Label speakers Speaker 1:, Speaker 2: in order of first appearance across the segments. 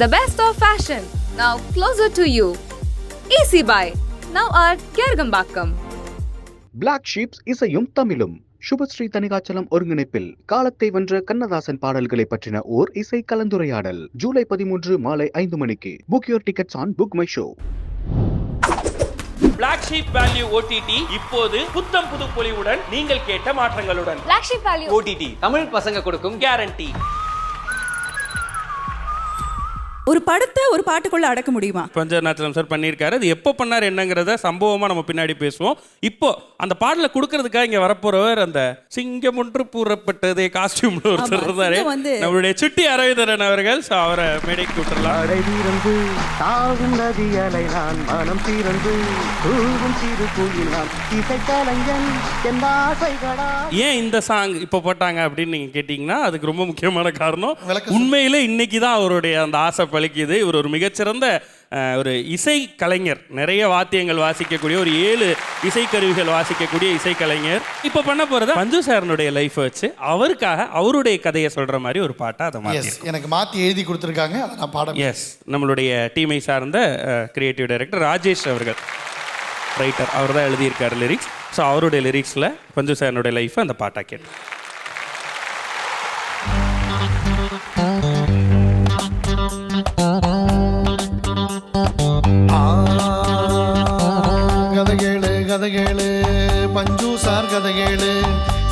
Speaker 1: The best of fashion, now closer to you. Easy Buy, now at Kergambakam.
Speaker 2: Black Sheeps இசையும் தமிழும். சுபஸ்ரீ தனிகாச்சலம் ஒருங்கிணைப்பில் காலத்தை வென்ற கண்ணதாசன் பாடல்களை பற்றின ஓர் இசை கலந்துரையாடல். ஜூலை பதிமூன்று மாலை ஐந்து மணிக்கு. Book your tickets on BookMyShow
Speaker 3: Black Sheep Value OTT இப்போது புத்தம் புது பொலிவுடன் நீங்கள் கேட்ட மாற்றங்களுடன்.
Speaker 1: Black Sheep Value.
Speaker 4: OTT Tamil பசங்க கொடுக்கும்
Speaker 3: கேரண்டி
Speaker 5: ஒரு படத்தை ஒரு பாட்டுக்குள்ள அடக்க முடியுமா?
Speaker 6: பஞ்சநாச்சலம் சார் பண்ணியிருக்காரு. அது எப்போ பண்ணார் என்னங்கிறத சம்பவமாக நம்ம பின்னாடி பேசுவோம். இப்போ அந்த பாடலை கொடுக்கறதுக்காக இங்கே வரப்போறவர் அந்த சிங்கம் ஒன்று பூரப்பட்டதே காஸ்டியூம்ல ஒருத்தர் இருந்தாரு.
Speaker 5: வந்து-
Speaker 6: நம்மளுடைய சிட்டி அரவிந்தரன் அவர்கள் ஸோ அவரை மேடைக்கு விட்டுறலாம்
Speaker 7: அடை வீரந்து தாவும் நதி அலை நான் மனம் தீரந்து தூவும் சிறு குயில் நான் இசை கலைஞன் என் ஆசைகளா?
Speaker 6: ஏன் இந்த சாங் இப்போ போட்டாங்க அப்படின்னு நீங்கள் கேட்டிங்கன்னா அதுக்கு ரொம்ப முக்கியமான காரணம் உண்மையிலே இன்னைக்கு தான் அவருடைய அந்த ஆசை பலிக்குது இவர் ஒரு மிகச்சிறந்த ஒரு இசை கலைஞர். நிறைய வாத்தியங்கள் வாசிக்கக்கூடிய ஒரு ஏழு இசைக்கருவிகள் வாசிக்கக்கூடிய இசைக்கலைஞர் இப்போ பண்ண போகிறது மஞ்சு சாரனுடைய லைஃப் வச்சு அவருக்காக அவருடைய கதையை சொல்கிற மாதிரி ஒரு பாட்டை அதை மாற்றி
Speaker 8: எனக்கு மாற்றி எழுதி கொடுத்துருக்காங்க அதை நான் பாட
Speaker 6: எஸ் நம்மளுடைய டீமை சார்ந்த கிரியேட்டிவ் டைரக்டர் ராஜேஷ் அவர்கள். ரைட்டர் அவர் தான் எழுதியிருக்காரு லிரிக்ஸ் ஸோ அவருடைய லிரிக்ஸில் பஞ்சு சாரனுடைய லைஃப்பை அந்த பாட்டாக கேட்டு
Speaker 8: கதை கேளு பஞ்சு சார் கதை கேளு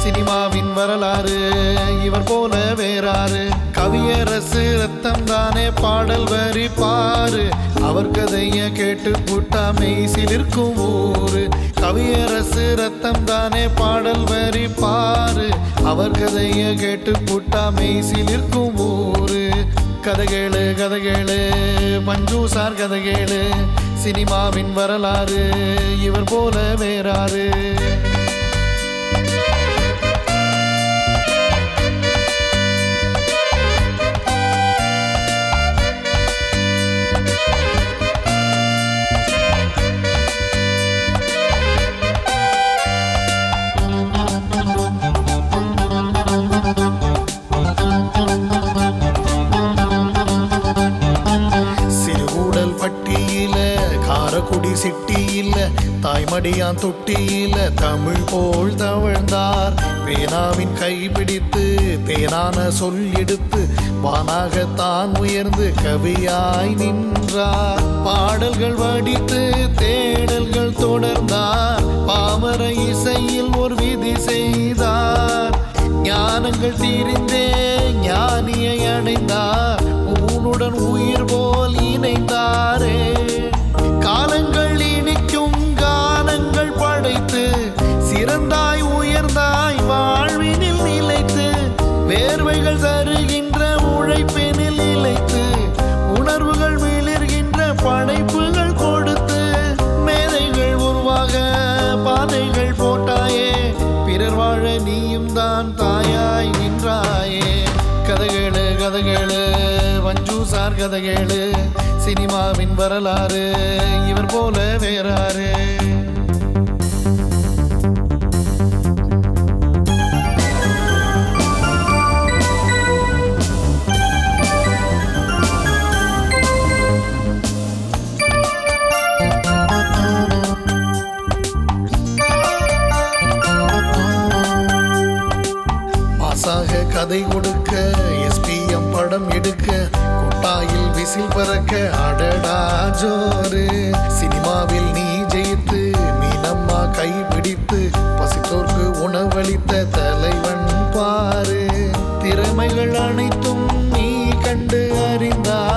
Speaker 8: சினிமாவின் வரலாறு இவர் போல வேறாரு கவியரசு ரத்தம் தானே பாடல் வரி பாரு அவர் கதைய கேட்டு புட்டா மெய்சிலிருக்கும் ஊரு. கவியரசு ரத்தம் தானே பாடல் வரி பாரு அவர் கதைய கேட்டு புட்டா மெய்சிலிருக்கும் ஊர். கதைகேளு கதைகேளு. பஞ்சூசார் கதைகேளு. சினிமாவின் வரலாறு இவர் போல வேறாறு. அடியான் தொட்டியில தமிழ் போல் தவழ்ந்தார். பேனாவின் கைப்பிடித்து தேனான சொல் எடுத்து வானாக உயர்ந்து கவியாய் நின்றார். பாடல்கள் வடித்து தேடல்கள் தொடர்ந்தார். பாமர இசையில் ஒரு விதி செய்தார். ஞானங்கள் தீரிந்தே ஞானியை அடைந்தார். உன்னுடன் உயிர் நீயும் தாயாய் நின்றாயே. கதைகளு கதைகளு வஞ்சு சார் கதைகளு. சினிமாவின் வரலாறு இவர் போல வேறாரு கதை கொடுக்க எஸ்பிஎம் படம் எடுக்க கொட்டாயில் விசில் பறக்க அடடா ஜோரு. சினிமாவில் நீ ஜெயித்து மீனம்மா கை பிடித்து பசித்தோர்க்கு உணவளித்த தலைவன் பாரு. திறமைகள் அனைத்தும் நீ கண்டு அறிந்தார்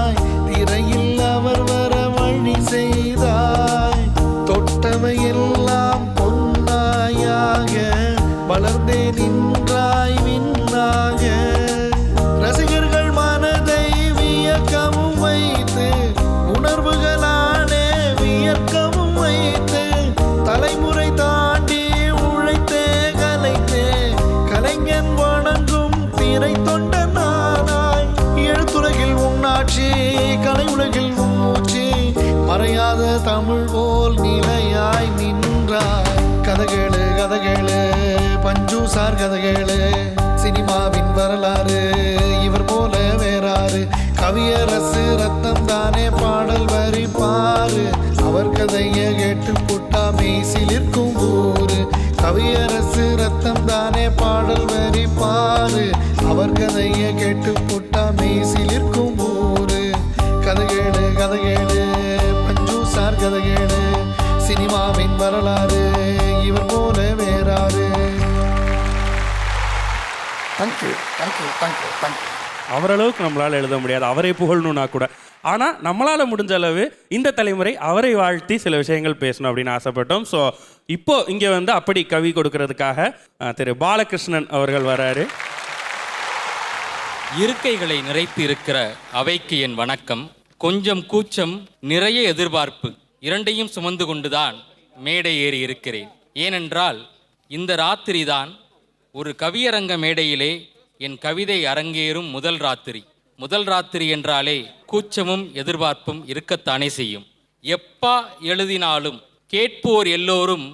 Speaker 8: வரலாறு கதைகளே. சினிமாவின் வரலாறு இவர் போல வேறாறு. கவியரசு ரத்தம் தானே பாடல் வரி பாரு அவர் கதையை கேட்டு புட்டா மெய்சிலிருக்கும் ஊரு. கவியர் thank you thank you thank you
Speaker 6: அவரளவுக்கு நம்மளால் எழுத முடியாது. அவரை புகழணும்னா கூட. ஆனால் நம்மளால் முடிஞ்ச அளவு இந்த தலைமுறை அவரை வாழ்த்தி சில விஷயங்கள் பேசணும் அப்படின்னு ஆசைப்பட்டோம். ஸோ இப்போ இங்கே வந்து அப்படி கவி கொடுக்கறதுக்காக திரு பாலகிருஷ்ணன் அவர்கள் வராரு.
Speaker 9: இருக்கைகளை நிறைத்து இருக்கிற அவைக்கு என் வணக்கம். கொஞ்சம் கூச்சம் நிறைய எதிர்பார்ப்பு இரண்டையும் சுமந்து கொண்டுதான் மேடை ஏறி இருக்கிறேன். ஏனென்றால் இந்த ராத்திரி தான் ஒரு கவியரங்க மேடையிலே என் கவிதை அரங்கேறும் முதல் ராத்திரி. முதல் ராத்திரி என்றாலே கூச்சமும் எதிர்பார்ப்பும் இருக்கத்தானே செய்யும். எப்பா எழுதினாலும் கேட்போர் எல்லோரும்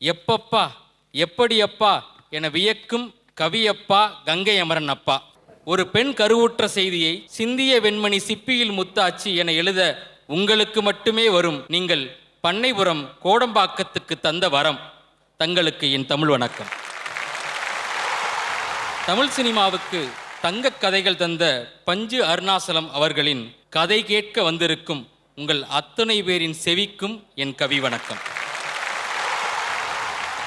Speaker 9: எப்பப்பா எப்படியப்பா? என வியக்கும் கவியப்பா கங்கை அமரன் அப்பா ஒரு பெண் கருவுற்ற செய்தியை சிந்திய வெண்மணி சிப்பியில் முத்தாச்சி என எழுத உங்களுக்கு மட்டுமே வரும் நீங்கள் பண்ணைபுரம் கோடம்பாக்கத்துக்கு தந்த வரம். தங்களுக்கு என் தமிழ் வணக்கம். தமிழ் சினிமாவுக்கு தங்க கதைகள் தந்த பஞ்சு அருணாசலம் அவர்களின் கதை கேட்க வந்திருக்கும் உங்கள் அத்தனை பேரின் செவிக்கும் என் கவி வணக்கம்.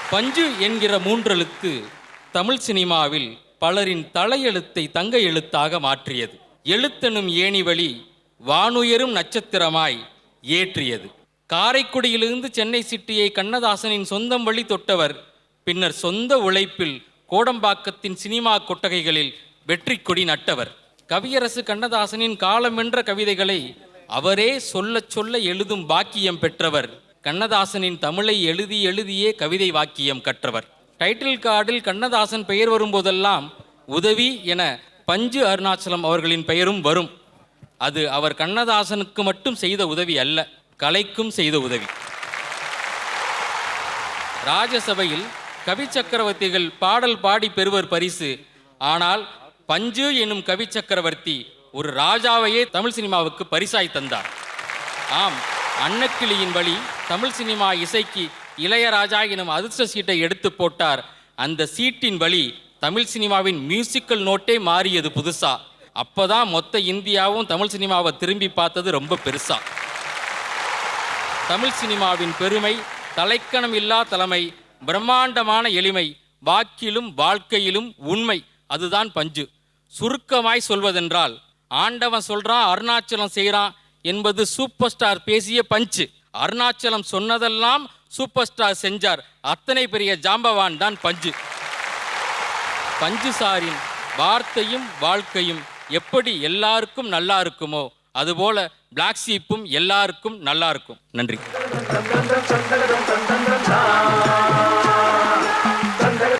Speaker 9: பஞ்சு என்கிற மூன்றெழுத்து தமிழ் சினிமாவில் பலரின் தலையெழுத்தை தங்க எழுத்தாக மாற்றியது. எழுத்தெனும் ஏணி வழி வானுயரும் நட்சத்திரமாய் ஏற்றியது. காரைக்குடியிலிருந்து சென்னை சிட்டியை கண்ணதாசனின் சொந்தம் வழி தொட்டவர் பின்னர் சொந்த உழைப்பில் கோடம்பாக்கத்தின் சினிமா கொட்டகைகளில் வெற்றி கொடி நட்டவர். கவியரசு கண்ணதாசனின் காலமென்ற கவிதைகளை அவரே சொல்ல சொல்ல எழுதும் பாக்கியம் பெற்றவர். கண்ணதாசனின் தமிழை எழுதி எழுதியே கவிதை வாக்கியம் கற்றவர். டைட்டில் கார்டில் கண்ணதாசன் பெயர் வரும்போதெல்லாம் உதவி என பஞ்சு அருணாச்சலம் அவர்களின் பெயரும் வரும். அது அவர் கண்ணதாசனுக்கு மட்டும் செய்த உதவி அல்ல கலைக்கும் செய்த உதவி. ராஜசபையில் கவி சக்கரவர்த்திகள் பாடல் பாடி பெறுவர் பரிசு. ஆனால் பஞ்சு என்னும் கவி சக்கரவர்த்தி ஒரு ராஜாவையே தமிழ் சினிமாவுக்கு பரிசாய் தந்தார். ஆம் அன்னக்கிளியின் வழி தமிழ் சினிமா இசைக்கு இளையராஜா எனும் அதிர்ஷ்ட சீட்டை எடுத்து போட்டார். அந்த சீட்டின் வழி தமிழ் சினிமாவின் மியூசிக்கல் நோட்டே மாறியது புதுசா. அப்போதான் மொத்த இந்தியாவும் தமிழ் சினிமாவை திரும்பி பார்த்தது ரொம்ப பெருசா. தமிழ் சினிமாவின் பெருமை தலைக்கணம் இல்லா தலைமை பிரம்மாண்டமான எளிமை வாக்கிலும் வாழ்க்கையிலும் உண்மை அதுதான் பஞ்சு. சுருக்கமாய் சொல்வதென்றால் ஆண்டவன் சொல்றான் அருணாச்சலம் செய்கிறான் என்பது சூப்பர் ஸ்டார் பேசிய பஞ்சு. அருணாச்சலம் சொன்னதெல்லாம் சூப்பர் ஸ்டார் செஞ்சார். அத்தனை பெரிய ஜாம்பவான் தான் பஞ்சு. பஞ்சு சாரின் வார்த்தையும் வாழ்க்கையும் எப்படி எல்லாருக்கும் நல்லா இருக்குமோ அதுபோல பிளாக் சீப்பும் எல்லாருக்கும் நல்லா இருக்கும். நன்றி.